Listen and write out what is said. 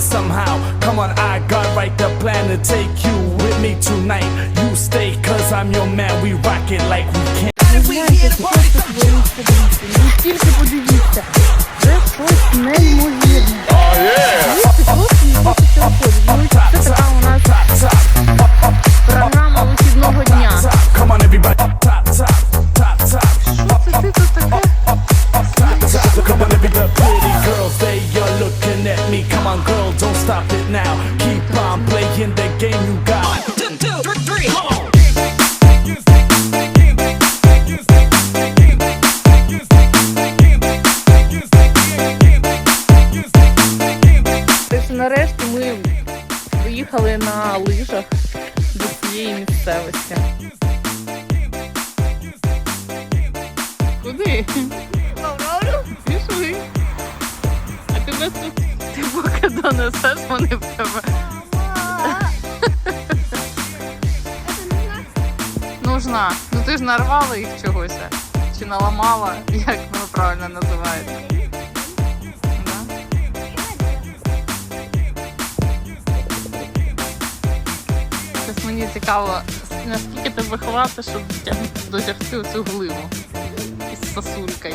somehow. Come on, I got right the plan to take you with me tonight. You stay, cause I'm your man. We rock it like we can. Now. Keep on playing the game you got. Ось нарешті ми приїхали на лижах до цієї місцевості. Куди? Поки донесеш, вони в тебе. Нужна. Ну ти ж нарвала їх чогось. Чи наламала, як воно правильно називається. Мені цікаво, наскільки тебе хватить, щоб дотягти оцю гливу із сосулькою.